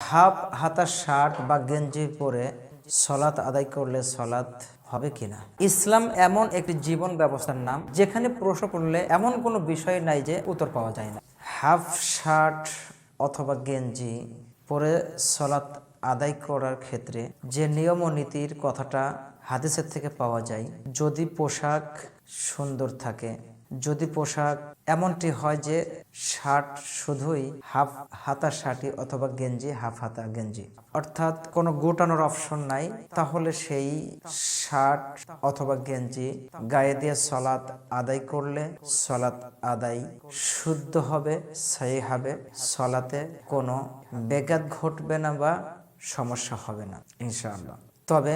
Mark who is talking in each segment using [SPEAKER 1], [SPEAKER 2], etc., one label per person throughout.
[SPEAKER 1] Half হাতা shirt বা গেঞ্জি পরে সলাৎ আদায় করলে সলাৎ হবে কিনা ইসলাম এমন একটি জীবন ব্যবস্থার নাম, যেখানে প্রশ্ন করলে এমন কোনো বিষয় নাই যে উত্তর পাওয়া যায় না। হাফ শার্ট অথবা গেঞ্জি পরে সলাৎ আদায় করার ক্ষেত্রে যে নিয়ম ও নীতির কথাটা হাদিসের থেকে পাওয়া যায়, যদি পোশাক সুন্দর থাকে, যদি পোশাক এমনটি হয় যে শার্ট শুধুই হাফ হাতা শার্টি অথবা গেঞ্জি, হাফ হাতা গেঞ্জি, অর্থাৎ কোনো গোটানোর অপশন নাই, তাহলে সেই শার্ট অথবা গেঞ্জি গায়ে দিয়ে সলাৎ আদায় করলে সলাৎ আদায় শুদ্ধ হবে সেই হবে, সলাতে কোনো বেগাত ঘটবে না বা সমস্যা হবে না, ইনশাআল্লাহ। তবে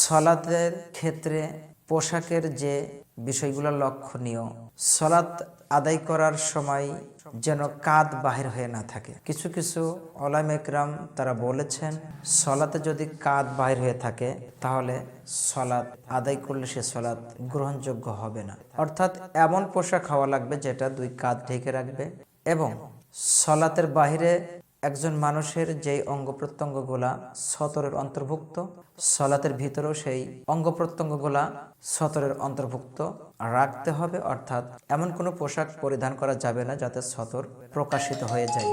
[SPEAKER 1] সলাতের ক্ষেত্রে পোশাকের যে বিষয়গুলো লক্ষণীয়, সলাৎ আদায় করার সময় যেন কাঁধ বাহির হয়ে না থাকে। কিছু কিছু অলাম একরাম তারা বলেছেন, সলাতে যদি কাঁধ বাহির হয়ে থাকে, তাহলে সলাৎ আদায় করলে সে সলাৎ গ্রহণযোগ্য হবে না। অর্থাৎ এমন পোশাক হওয়া লাগবে যেটা দুই কাঁধ ঢেকে রাখবে এবং সলাতের বাহিরে একজন মানুষের যেই অঙ্গ প্রত্যঙ্গগুলা সতরের অন্তর্ভুক্ত, সলাতের ভিতরেও সেই অঙ্গ প্রত্যঙ্গগুলা সতরের অন্তর্ভুক্ত রাখতে হবে, অর্থাৎ এমন কোনো পোশাক পরিধান করা যাবে না যাতে সতর প্রকাশিত হয়ে যায়।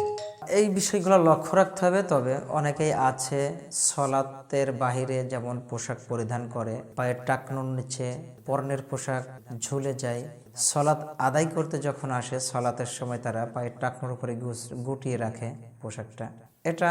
[SPEAKER 1] এই বিষয়গুলো লক্ষ্য রাখতে হবে, তবে অনেকেই আছে সলাতের বাহিরে যেমন পোশাক পরিধান করে, পায়ের টাকনুর নিচে পর্ণের পোশাক ঝুলে যায় সলাৎ আদায় করতে যখন আসে, সলাতের সময় তারা পায়ের টাকনোর উপরে গুটিয়ে রাখে পোশাকটা। এটা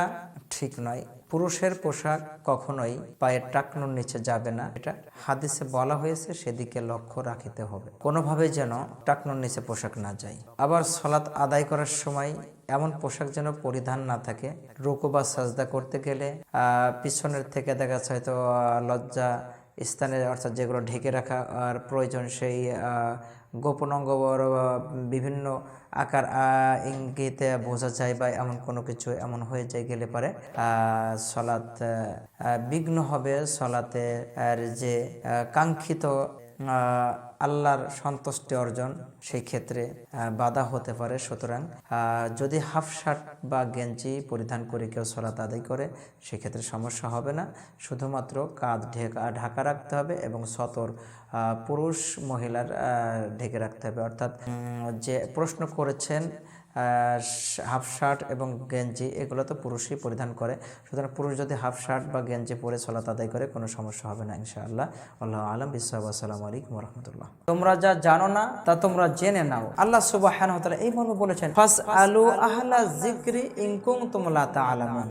[SPEAKER 1] ঠিক নয়। পুরুষের পোশাক কখনোই পায়ের টাকনোর নিচে যাবে না। এটা হাদিসে বলা হয়েছে, সেদিকে লক্ষ্য রাখিতে হবে। কোনোভাবে যেন টাকনোর নিচে পোশাক না যায়। আবার সলাৎ আদায় করার সময় এমন পোশাক যেন পরিধান না থাকে। রুকু বা সাজদা করতে গেলে পিছনের থেকে দেখা যাচ্ছে হয়তো লজ্জা স্থানে অর্থাৎ যেগুলো ঢেকে রাখা, আর প্রয়োজন সেই গোপন অঙ্গ বিভিন্ন আকার ইঙ্গিতে বোঝা যায় বা এমন কোনো কিছু এমন হয়ে যায়, গেলে পারে সলাৎ বিঘ্ন হবে। সলাতে আর যে কাঙ্ক্ষিত আল্লাহর সন্তুষ্টি অর্জন সেই ক্ষেত্রে বাধা হতে পারে। সুতরাং যদি হাফ শার্ট বা গেঞ্জি পরিধান করে কেউ সলাত আদায় করে, সেক্ষেত্রে সমস্যা হবে না। শুধুমাত্র কাঁধ ঢেকা ঢাকা রাখতে হবে এবং সতর পুরুষ মহিলার ঢেকে রাখতে হবে। অর্থাৎ যে প্রশ্ন করেছেন হাফ শার্ট এবং গেঞ্জি, এগুলো তো পুরুষই পরিধান করে। সুতরাং পুরুষ যদি হাফ শার্ট বা গেঞ্জি পরে সলাত আদায় করে, কোনো সমস্যা হবে না, ইনশাআল্লাহ। আল্লাহ আলম। বিশ্বাস আসসালামু আলাইকুম রহমতুল্লাহ। তোমরা যা জানো না, তা তোমরা জেনে নাও। আল্লাহ সুবাহ এই মর্ম বলেছেন ফাস আলু আহলা জিক্রি ইনকুম তোমলা তা আলামুন